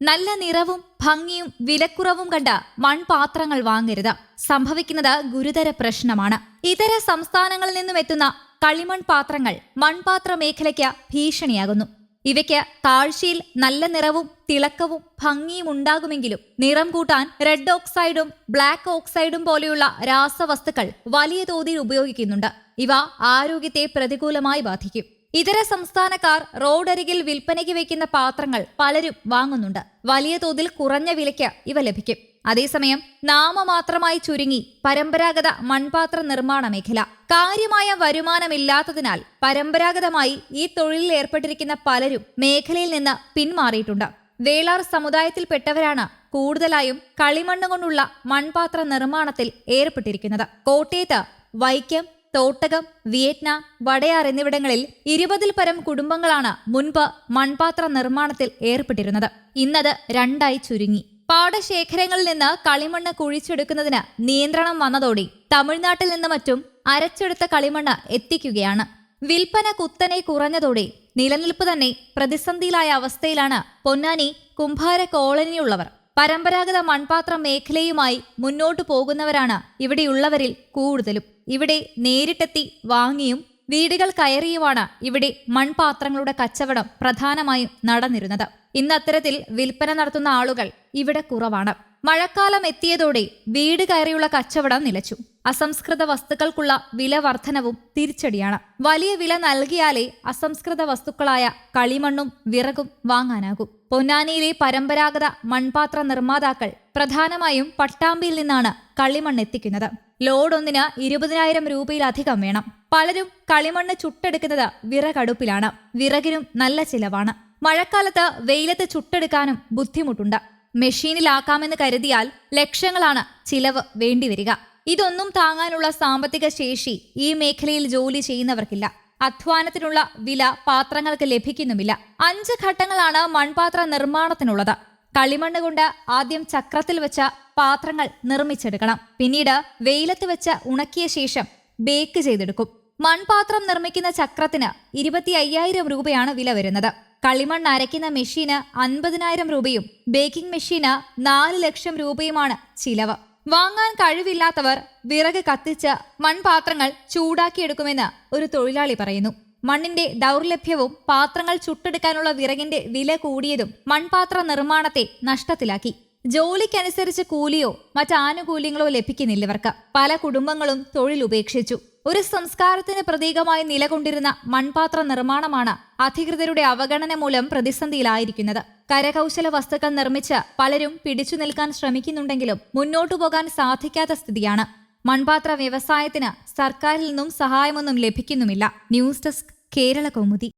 നല്ല നിറവും ഭംഗിയും വിലക്കുറവും കണ്ട മൺപാത്രങ്ങൾ വാങ്ങരുത്. സംഭവിക്കുന്നത് ഗുരുതര പ്രശ്നമാണ്. ഇതര സംസ്ഥാനങ്ങളിൽ നിന്നും എത്തുന്ന കളിമൺ പാത്രങ്ങൾ മൺപാത്ര മേഖലയ്ക്ക് ഭീഷണിയാകുന്നു. ഇവയ്ക്ക് താഴ്ചയിൽ നല്ല നിറവും തിളക്കവും ഭംഗിയും ഉണ്ടാകുമെങ്കിലും നിറം കൂട്ടാൻ റെഡ് ഓക്സൈഡും ബ്ലാക്ക് ഓക്സൈഡും പോലെയുള്ള രാസവസ്തുക്കൾ വലിയ തോതിൽ ഉപയോഗിക്കുന്നുണ്ട്. ഇവ ആരോഗ്യത്തെ പ്രതികൂലമായി ബാധിക്കും. ഇതര സംസ്ഥാനക്കാർ റോഡരികിൽ വിൽപ്പനയ്ക്ക് വയ്ക്കുന്ന പാത്രങ്ങൾ പലരും വാങ്ങുന്നുണ്ട്. വലിയ തോതിൽ കുറഞ്ഞ വിലയ്ക്ക് ഇവ ലഭിക്കും. അതേസമയം നാമമാത്രമായി ചുരുങ്ങി പരമ്പരാഗത മൺപാത്ര നിർമ്മാണ മേഖല. കാര്യമായ വരുമാനമില്ലാത്തതിനാൽ പരമ്പരാഗതമായി ഈ തൊഴിലിൽ ഏർപ്പെട്ടിരിക്കുന്ന പലരും മേഖലയിൽ നിന്ന് പിന്മാറിയിട്ടുണ്ട്. വേളാർ സമുദായത്തിൽപ്പെട്ടവരാണ് കൂടുതലായും കളിമണ്ണ് കൊണ്ടുള്ള മൺപാത്ര നിർമ്മാണത്തിൽ ഏർപ്പെട്ടിരിക്കുന്നത്. കോട്ടയത്ത് വൈക്കം തോട്ടകം വിയറ്റ്നാം വടയാർ എന്നിവിടങ്ങളിൽ ഇരുപതിൽ പരം കുടുംബങ്ങളാണ് മുൻപ് മൺപാത്ര നിർമ്മാണത്തിൽ ഏർപ്പെട്ടിരുന്നത്. ഇന്നത് രണ്ടായി ചുരുങ്ങി. പാടശേഖരങ്ങളിൽ നിന്ന് കളിമണ്ണ് കുഴിച്ചെടുക്കുന്നതിന് നിയന്ത്രണം വന്നതോടെ തമിഴ്നാട്ടിൽ നിന്ന് മറ്റും അരച്ചെടുത്ത കളിമണ്ണ് എത്തിക്കുകയാണ്. വിൽപ്പന കുത്തനെ കുറഞ്ഞതോടെ നിലനിൽപ്പ് തന്നെ പ്രതിസന്ധിയിലായ അവസ്ഥയിലാണ് പൊന്നാനി കുംഭാര കോളനിയുള്ളവർ പരമ്പരാഗത മൺപാത്ര മേഖലയുമായി മുന്നോട്ടു പോകുന്നവരാണ് ഇവിടെയുള്ളവരിൽ കൂടുതലും. ഇവിടെ നേരിട്ടെത്തി വാങ്ങിയും വീടുകൾ കയറിയുമാണ് ഇവിടെ മൺപാത്രങ്ങളുടെ കച്ചവടം പ്രധാനമായും നടന്നിരുന്നത്. ഇന്ന് അത്തരത്തിൽ വിൽപ്പന നടത്തുന്ന ആളുകൾ ഇവിടെ കുറവാണ്. മഴക്കാലം എത്തിയതോടെ വീട് കയറിയുള്ള കച്ചവടം നിലച്ചു. അസംസ്കൃത വസ്തുക്കൾക്കുള്ള വില വർധനവും തിരിച്ചടിയാണ്. വലിയ വില നൽകിയാലേ അസംസ്കൃത വസ്തുക്കളായ കളിമണ്ണും വിറകും വാങ്ങാനാകൂ. പൊന്നാനിയിലെ പരമ്പരാഗത മൺപാത്ര നിർമ്മാതാക്കൾ പ്രധാനമായും പട്ടാമ്പിയിൽ നിന്നാണ് കളിമണ്ണ് എത്തിക്കുന്നത്. ലോഡ് ഒന്നിന് ഇരുപതിനായിരം രൂപയിലധികം വേണം. പലരും കളിമണ്ണ് ചുട്ടെടുക്കുന്നത് വിറകടുപ്പിലാണ്. വിറകിനും നല്ല ചിലവാണ്. മഴക്കാലത്ത് വെയിലത്ത് ചുട്ടെടുക്കാനും ബുദ്ധിമുട്ടുണ്ട്. മെഷീനിലാക്കാമെന്ന് കരുതിയാൽ ലക്ഷങ്ങളാണ് ചിലവ് വേണ്ടിവരിക. ഇതൊന്നും താങ്ങാനുള്ള സാമ്പത്തിക ശേഷി ഈ മേഖലയിൽ ജോലി ചെയ്യുന്നവർക്കില്ല. അധ്വാനത്തിനുള്ള വില പാത്രങ്ങൾക്ക് ലഭിക്കുന്നുമില്ല. അഞ്ച് ഘട്ടങ്ങളാണ് മൺപാത്ര നിർമ്മാണത്തിനുള്ളത്. കളിമണ്ണ് കൊണ്ട് ആദ്യം ചക്രത്തിൽ വെച്ച പാത്രങ്ങൾ നിർമ്മിച്ചെടുക്കണം. പിന്നീട് വെയിലത്ത് വെച്ച് ഉണക്കിയ ശേഷം ബേക്ക് ചെയ്തെടുക്കും. മൺപാത്രം നിർമ്മിക്കുന്ന ചക്രത്തിന് ഇരുപത്തി അയ്യായിരം രൂപയാണ് വില വരുന്നത്. കളിമണ്ണ് അരയ്ക്കുന്ന മെഷീന് അൻപതിനായിരം രൂപയും ബേക്കിംഗ് മെഷീന് നാല് ലക്ഷം രൂപയുമാണ് ചിലവ്. വാങ്ങാൻ കഴിവില്ലാത്തവർ വിറക് കത്തിച്ച് മൺപാത്രങ്ങൾ ചൂടാക്കിയെടുക്കുമെന്ന് ഒരു തൊഴിലാളി പറയുന്നു. മണ്ണിന്റെ ദൗർലഭ്യവും പാത്രങ്ങൾ ചുട്ടെടുക്കാനുള്ള വിറകിന്റെ വില കൂടിയതും മൺപാത്ര നിർമ്മാണത്തെ നഷ്ടത്തിലാക്കി. ജോലിക്കനുസരിച്ച് കൂലിയോ മറ്റാനുകൂല്യങ്ങളോ ലഭിക്കുന്നില്ല ഇവർക്ക്. പല കുടുംബങ്ങളും തൊഴിൽ ഉപേക്ഷിച്ചു. ഒരു സംസ്കാരത്തിന് പ്രതീകമായി നിലകൊണ്ടിരുന്ന മൺപാത്ര നിർമ്മാണമാണ് അധികൃതരുടെ അവഗണന മൂലം പ്രതിസന്ധിയിലായിരിക്കുന്നത്. കരകൗശല വസ്തുക്കൾ നിർമ്മിച്ച് പലരും പിടിച്ചു നിൽക്കാൻ ശ്രമിക്കുന്നുണ്ടെങ്കിലും മുന്നോട്ടു പോകാൻ സാധിക്കാത്ത സ്ഥിതിയാണ്. മൺപാത്ര വ്യവസായത്തിന് സർക്കാരിൽ നിന്നും സഹായമൊന്നും ലഭിക്കുന്നുമില്ല. News desk Kerala Kaumudi.